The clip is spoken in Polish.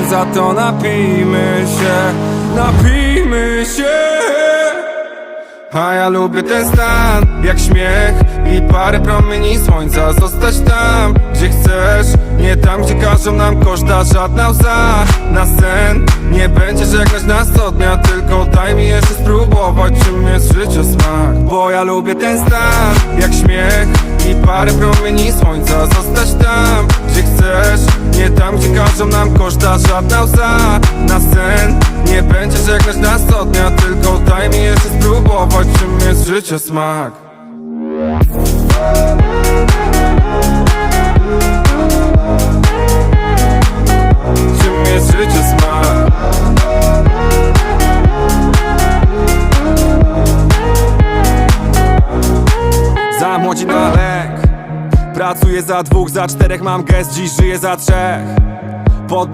więc za to napijmy się Napijmy się. A ja lubię ten stan, jak śmiech i parę promieni słońca. Zostać tam, gdzie chcesz, nie tam, gdzie każą nam koszta. Żadna łza Na sen nie będzie żegnać nas co dnia. Tylko daj mi jeszcze spróbować, czym jest życie smak. Bo ja lubię ten stan, jak śmiech i parę promieni słońca każą nam koszta żadna łza Na sen nie będzie żegnać nas co dnia Tylko daj mi jeszcze spróbować, czym jest życie smak. Czym jest życie smak? Za młodzi na lęk Pracuję za dwóch, za czterech mam gest, dziś żyję za trzech Podnoś